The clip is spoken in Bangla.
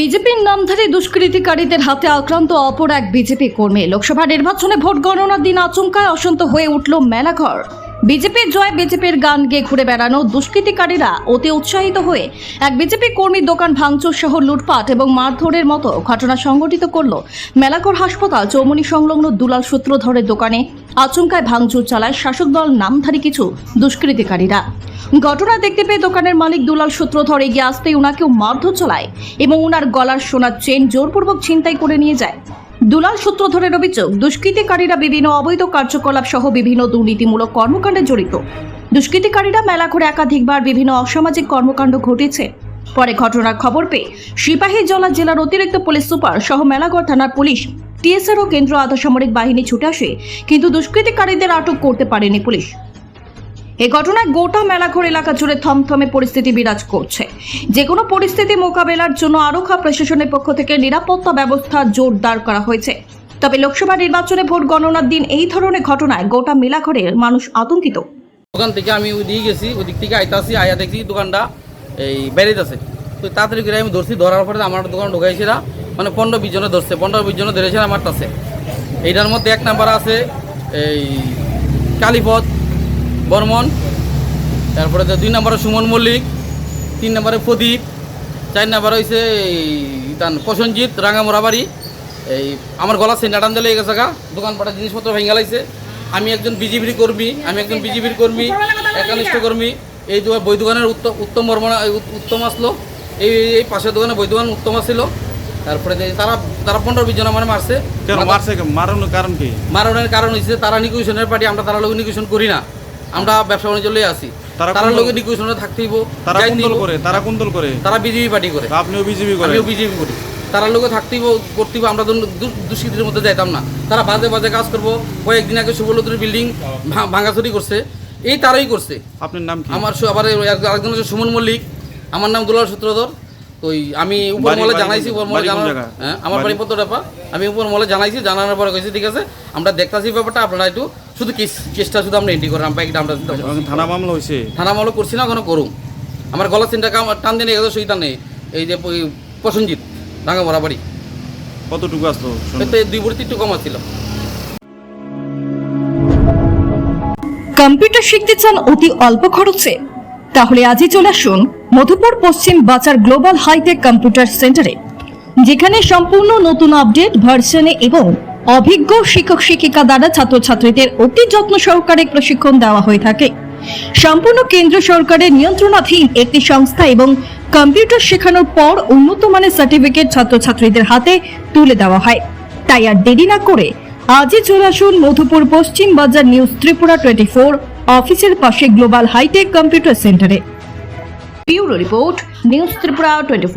বিজেপির নামধারী দুষ্কৃতিকারীদের হাতে আক্রান্ত অপর এক বিজেপি কর্মী। লোকসভা নির্বাচনে ভোট গণনার দিন আচমকায় অশান্ত হয়ে উঠল মেলাঘর। বিজেপির জয় বিজেপির গান গেয়ে ঘুরে বেড়ানো দুষ্কৃতিকারীরা অতি উৎসাহিত হয়ে এক বিজেপি কর্মীর দোকান ভাঙচুর সহ লুটপাট এবং মারধরের মতো ঘটনা সংঘটিত করল মেলাঘর হাসপাতাল চৌমনি সংলগ্ন দুলাল সূত্রধরের দোকানে আচমকায় ভাঙচুর চালায় শাসক দল নামধারী কিছু দুষ্কৃতিকারীরা। ঘটনা দেখতে পেয়ে দোকানের মালিক দুলাল সূত্রধর এগিয়ে আসতেই উনাকেও মারধর চালায় এবং উনার গলার সোনার চেন জোরপূর্বক ছিনতাই করে নিয়ে যায়। দুলাল সূত্রধরের অভিযোগ, দুষ্কৃতিকারীরা বিভিন্ন অবৈধ কার্যকলাপ সহ বিভিন্ন দুর্নীতিমূলক কর্মকাণ্ডে জড়িত। দুষ্কৃতিকারীরা মেলা করে একাধিকবার বিভিন্ন অসামাজিক কর্মকাণ্ড ঘটেছে পরে ঘটনার খবর পেয়ে সিপাহী জলা জেলার অতিরিক্ত পুলিশ সুপার সহ মেলাগড় থানার পুলিশ টিএসআর ও কেন্দ্র আধাসামরিক বাহিনী ছুটে আসে, কিন্তু দুষ্কৃতিকারীদের আটক করতে পারেনি পুলিশ। এ ঘটনায় গোটা মেলাঘর এলাকা জুড়ে থমথমে পরিস্থিতি বিরাজ করছে। যে কোনো পরিস্থিতি মোকাবেলার জন্য আরক্ষা প্রশাসনের পক্ষ থেকে নিরাপত্তা ব্যবস্থা জোরদার করা হয়েছে। তবে লোকসভা নির্বাচনে ভোট গণনার দিন এই ধরনের ঘটনায় গোটা মেলাঘরের মানুষ আতঙ্কিত। দোকান থেকে আমি ওইদিকে গেছি, ওদিক থেকে আইতাছি, আয়া দেখছি দোকানটা এই বেরিয়েছে তো তাড়াতাড়ি করে আমি ধরছি, ধরার পরে আমার দোকান ঢুকাইছিলা মানে পনেরো বিশ জনে ধরছে, পনেরো বিশ জনে ধরেছে আমার কাছে। এইটার মধ্যে এক নাম্বার আছে, এই কালীপদ, বর্মন, তারপরে দুই নম্বরে সুমন মল্লিক, তিন নম্বরে প্রদীপ, চার নাম্বার হয়েছে এই তান প্রসঞ্জিৎ রাঙামোড়া বাড়ি এই আমার গলা সেন্টার টান দিলে গেছে গা, দোকানপাটের জিনিসপত্র ভেঙে লাইছে। আমি একজন বিজেপির কর্মী, আমি একজন বিজেপির কর্মী, একনিষ্ঠ কর্মী। এই বই দোকানের উত্তম উত্তম বর্মনা উত্তম আসলো। এই এই পাশের দোকানে বই দোকান উত্তম আসছিল তারপরে তারা তারা পনেরো বিশ জন মানে মারছে। কেন মারছে মারানোর কারণ কি? মারণের কারণ হচ্ছে তারা নিকুশনের পার্টি আমরা তারা লোক নিকুশন করি না। আমরা ব্যবসা বাণিজ্য লয়ে আসি তারা লোকে নিকুশনে থাকতেইব তারা কোন দল করে? তারা কোন দল করে? তারা বিজেপি পার্টি করে। আপনিও বিজেপি করেন। আমিও বিজেপি করি। তারা লোকে থাকতেইব করতেইব আমরা দুষ্কৃতির মধ্যে যাইতাম না। তারা বাজে বাজে কাজ করব। কয়েকদিন আগে শুভলতুর বিল্ডিং ভাঙাচুরি করছে। এই তারাই করছে। আপনার নাম আমার আবার এক- আরেকজন হচ্ছে সুমন মল্লিক। আমার নাম দুলাল সূত্রধর। তো ওই আমি উপর মহলে জানাইছি উপর জানার জায়গা? হ্যাঁ আমার বাড়ি? বাড়ি? আমি উপর মহলে জানাইছি জানানোর পরে কইছি ঠিক আছে আমরা দেখতাছি ব্যাপারটা আপনারা একটু শুধু কেস কেসটা শুধু আমরা এন্ট্রি করেন বাইকটা আমরা থানা মামলা হয়েছে থানা মামলা করছি না কোনো করুম। আমার গলা চিন্তা কাম টান দিয়ে গেছে সুইতা নেই। এই যে ওই প্রসঞ্জিৎ ডাঙ্গা মরা বাড়ি। কতটুকু শুনুন। দুই ভর্তি একটু কম ছিল কম্পিউটার শিখতে চান অতি অল্প খরচে? তাহলে আজই চলে আসুন মধুপুর পশ্চিম বাজার গ্লোবাল হাইটেক কম্পিউটার সেন্টারে, যেখানে সম্পূর্ণ নতুন আপডেট, ভার্সনে এবং অভিজ্ঞ শিক্ষক শিক্ষিকা দ্বারা ছাত্রছাত্রীদের অতি যত্ন সহকারে প্রশিক্ষণ দেওয়া হয়ে থাকে। সম্পূর্ণ কেন্দ্র সরকারের নিয়ন্ত্রণাধীন একটি সংস্থা এবং কম্পিউটার শেখানোর পর উন্নত মানের সার্টিফিকেট ছাত্রছাত্রীদের হাতে তুলে দেওয়া হয়। তাই আর দেরি না করে আজই চলে আসুন মধুপুর পশ্চিম বাজার নিউজ ত্রিপুরা টোয়েন্টি ফোর অফিসের পাশে গ্লোবাল হাইটেক কম্পিউটার সেন্টারে bureau report news Tripura twenty